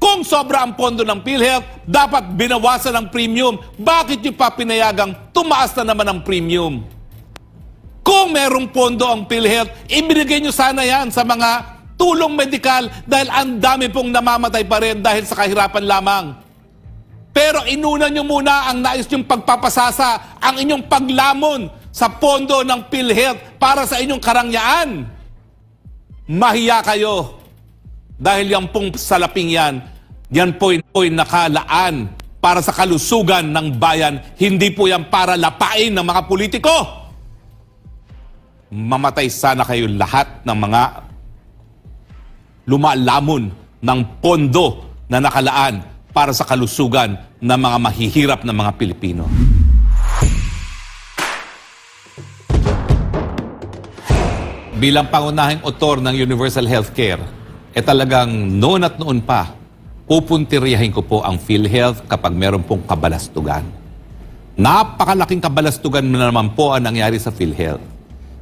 Kung sobra ang pondo ng PhilHealth, dapat binawasan ang premium. Bakit nyo pa tumaas na naman ang premium? Kung merong pondo ang PhilHealth, ibinigay nyo sana yan sa mga tulong medikal dahil ang dami pong namamatay pa rin dahil sa kahirapan lamang. Pero inuna nyo muna ang nais nyong pagpapasasa, ang inyong paglamon sa pondo ng PhilHealth para sa inyong karangyaan. Mahiya kayo. Dahil yan pong salaping yan, yan po'y, po'y nakalaan para sa kalusugan ng bayan. Hindi po yan para lapain ng mga politiko. Mamatay sana kayo lahat ng mga lumalamon ng pondo na nakalaan para sa kalusugan ng mga mahihirap na mga Pilipino. Bilang pangunahing otor ng Universal Healthcare, eh talagang noon at noon pa, pupuntiryahin ko po ang PhilHealth kapag meron pong kabalastugan. Napakalaking kabalastugan na naman po ang nangyari sa PhilHealth.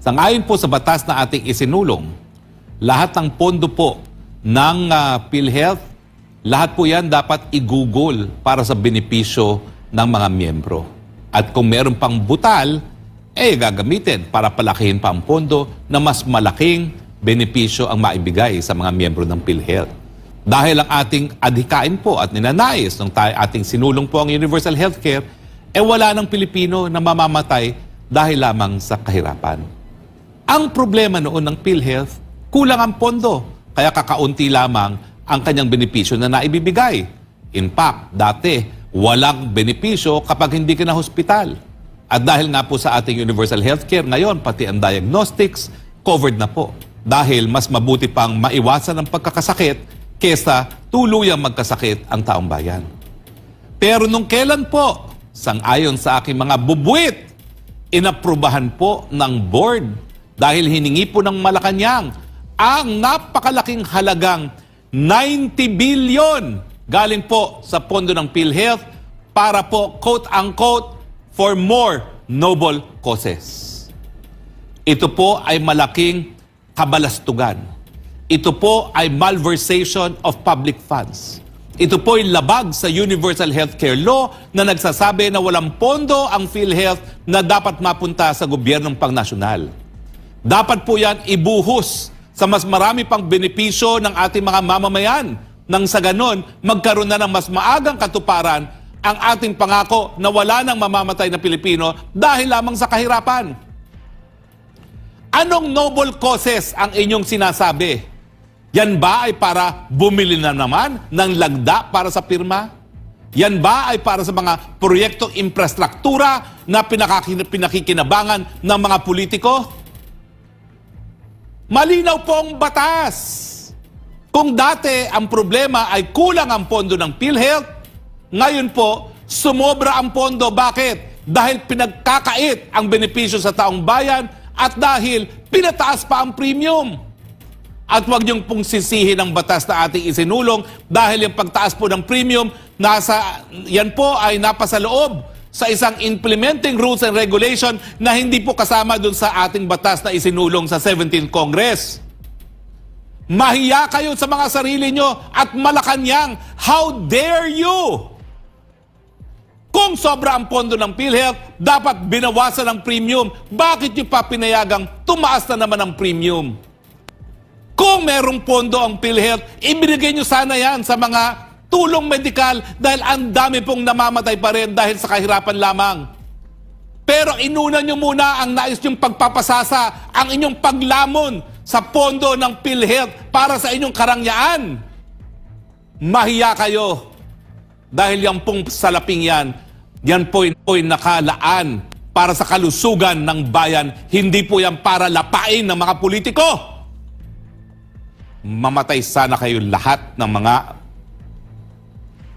Sangayon po sa batas na ating isinulong, lahat ng pondo po ng ah, PhilHealth, lahat po yan dapat igugol para sa benepisyo ng mga miyembro. At kung meron pang butal, eh gagamitin para palakihin pa ang pondo na mas malaking benepisyo ang maibigay sa mga miyembro ng PhilHealth. Dahil ang ating adhikain po at ninanais ng ating sinulong po ang Universal Healthcare, eh wala ng Pilipino na mamamatay dahil lamang sa kahirapan. Ang problema noon ng PhilHealth, kulang ang pondo. Kaya kakaunti lamang ang kanyang benepisyo na naibibigay. In fact, dati, walang benepisyo kapag hindi ka na hospital. At dahil nga po sa ating universal healthcare, ngayon pati ang diagnostics, covered na po. Dahil mas mabuti pang maiwasan ang pagkakasakit kesa tuluyang magkasakit ang taong bayan. Pero nung kailan po, sangayon sa aking mga bubuit, inaprubahan po ng board dahil hiningi po ng Malacanang ang napakalaking halagang 90 billion galing po sa pondo ng PhilHealth para po quote-unquote for more noble causes. Ito po ay malaking kabalastugan. Ito po ay malversation of public funds. Ito po ay labag sa Universal Healthcare Law na nagsasabi na walang pondo ang PhilHealth na dapat mapunta sa gobyernong pangnasyonal. Dapat po yan ibuhos sa mas marami pang benepisyo ng ating mga mamamayan nang sa ganon magkaroon na ng mas maagang katuparan ang ating pangako na wala nang mamamatay na Pilipino dahil lamang sa kahirapan. Anong noble causes ang inyong sinasabi? Yan ba ay para bumili na naman ng lagda para sa pirma? Yan ba ay para sa mga proyektong infrastruktura na pinakikinabangan ng mga politiko? Malinaw po ang batas. Kung dati ang problema ay kulang ang pondo ng PhilHealth, ngayon po, sumobra ang pondo. Bakit? Dahil pinagkakait ang benepisyo sa taong bayan at dahil pinataas pa ang premium. At huwag niyong pong ang batas na ating isinulong dahil yung pagtaas po ng premium, nasa, yan po ay napasa loob sa isang implementing rules and regulation na hindi po kasama dun sa ating batas na isinulong sa 17th Congress. Mahiya kayo sa mga sarili nyo at malakanyang, how dare you? Kung sobra ang pondo ng PhilHealth, dapat binawasan ang premium. Bakit nyo pa pinayagang tumaas na naman ang premium? Kung merong pondo ang PhilHealth, ibinigay nyo sana yan sa mga tulong medikal dahil ang dami pong namamatay pa rin dahil sa kahirapan lamang. Pero inuna nyo muna ang nais nyong pagpapasasa, ang inyong paglamon sa pondo ng PhilHealth para sa inyong karangyaan. Mahiya kayo. Dahil yan pong salaping yan, yan po'y, po'y nakalaan para sa kalusugan ng bayan. Hindi po yan para lapain ng mga politiko. Mamatay sana kayo lahat ng mga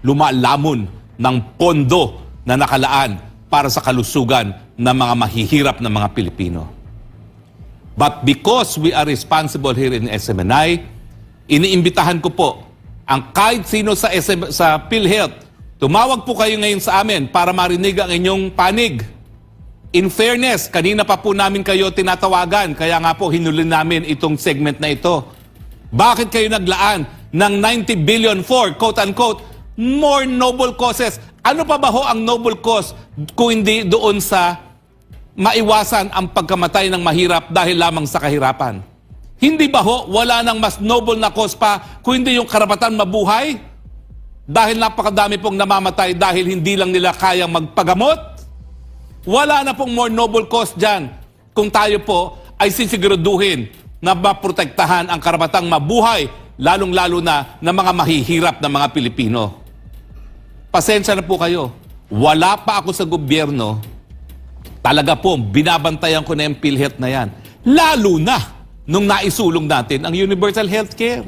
lumalamon ng pondo na nakalaan para sa kalusugan ng mga mahihirap na mga Pilipino. But because we are responsible here in SMNI, iniimbitahan ko po ang kahit sino sa, SM, sa PhilHealth, tumawag po kayo ngayon sa amin para marinig ang inyong panig. In fairness, kanina pa po namin kayo tinatawagan, kaya nga po hinuli namin itong segment na ito. Bakit kayo naglaan ng 90 billion for, quote-unquote, more noble causes. Ano pa ba ho ang noble cause kung hindi doon sa maiwasan ang pagkamatay ng mahirap dahil lamang sa kahirapan? Hindi ba ho, wala nang mas noble na cause pa kung hindi yung karapatan mabuhay? Dahil napakadami pong namamatay dahil hindi lang nila kayang magpagamot? Wala na pong more noble cause dyan kung tayo po ay sisiguraduhin na maprotektahan ang karapatang mabuhay, lalong-lalo na ng mga mahihirap na mga Pilipino. Pasensya na po kayo. Wala pa ako sa gobyerno. Talaga po, binabantayan ko na yung PhilHealth na yan. Lalo na nung naisulong natin ang Universal Healthcare.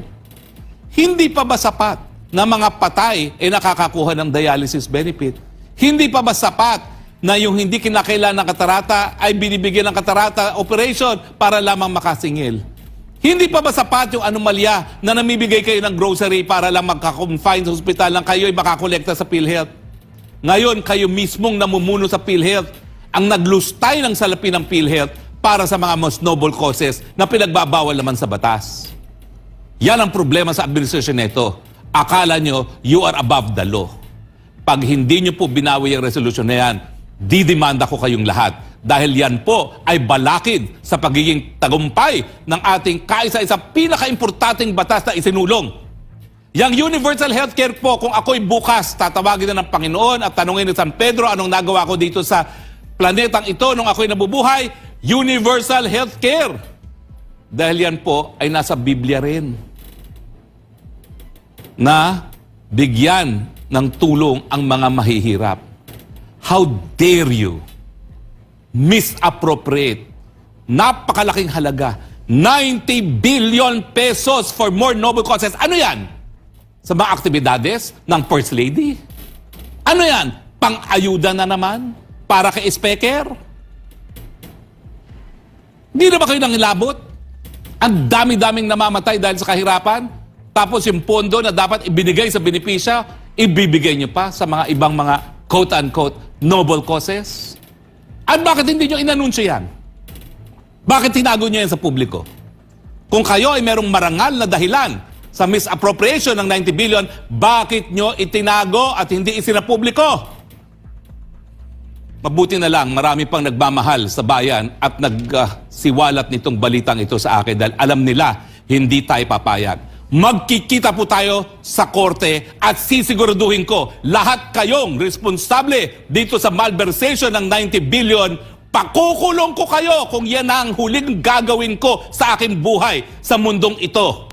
Hindi pa ba sapat na mga patay ay nakakakuha ng dialysis benefit? Hindi pa ba sapat na yung hindi kinakailan ng katarata ay binibigyan ng katarata operation para lamang makasingil? Hindi pa ba sapat yung anomalya na namibigay kayo ng grocery para lang magka-confine sa ospital lang kayo ay makakolekta sa PhilHealth? Ngayon, kayo mismong namumuno sa PhilHealth ang naglustay ng salapi ng PhilHealth para sa mga most noble causes na pinagbabawal naman sa batas. Yan ang problema sa administrasyon nito. Akala nyo, you are above the law. Pag hindi nyo po binawi ang resolution na yan, didimanda ko kayong lahat. Dahil yan po ay balakid sa pagiging tagumpay ng ating kaisa-isa pinaka-importanting batas na isinulong. Yang universal healthcare po, kung ako'y bukas, tatawagin na ng Panginoon at tanungin ni San Pedro anong nagawa ko dito sa planetang ito nung ako'y nabubuhay, universal healthcare. Dahil yan po ay nasa Biblia rin na bigyan ng tulong ang mga mahihirap. How dare you misappropriate napakalaking halaga 90 billion pesos for more noble causes. Ano yan? Sa mga aktibidades ng First Lady? Ano yan? Pang-ayuda na naman? Para kay Speaker? Hindi na ba kayo nangilabot? Ang dami-daming namamatay dahil sa kahirapan. Tapos yung pondo na dapat ibinigay sa benepisya, ibibigay nyo pa sa mga ibang mga quote-unquote noble causes? At bakit hindi nyo inanunsyo yan? Bakit tinago nyo yan sa publiko? Kung kayo ay merong marangal na dahilan sa misappropriation ng 90 billion, bakit nyo itinago at hindi isinapubliko? Mabuti na lang, marami pang nagmamahal sa bayan at nagsiwalat nitong balitang ito sa akin dahil alam nila hindi tayo papayag. Magkikita po tayo sa korte at sisiguraduhin ko lahat kayong responsable dito sa malversation ng 90 billion Pakukulong ko kayo kung yan ang huling gagawin ko sa aking buhay sa mundong ito.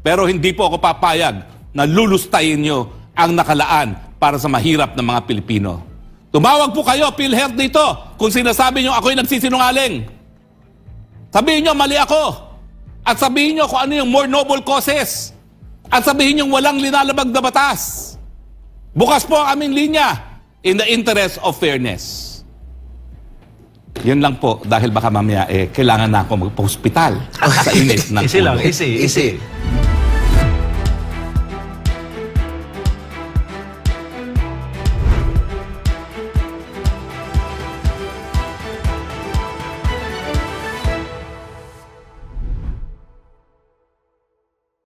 Pero hindi po ako papayag na lulustayin nyo ang nakalaan para sa mahirap ng mga Pilipino. Tumawag po kayo, PhilHealth dito, kung sinasabi nyo ako'y nagsisinungaling. Sabihin nyo, mali ako. At sabihin nyo kung ano yung more noble causes. At sabihin nyo walang linalabag na batas. Bukas po ang aming linya in the interest of fairness. Yun lang po, dahil baka mamaya eh, kailangan na ako magpa-hospital sa init ng Easy lang, ulo. easy.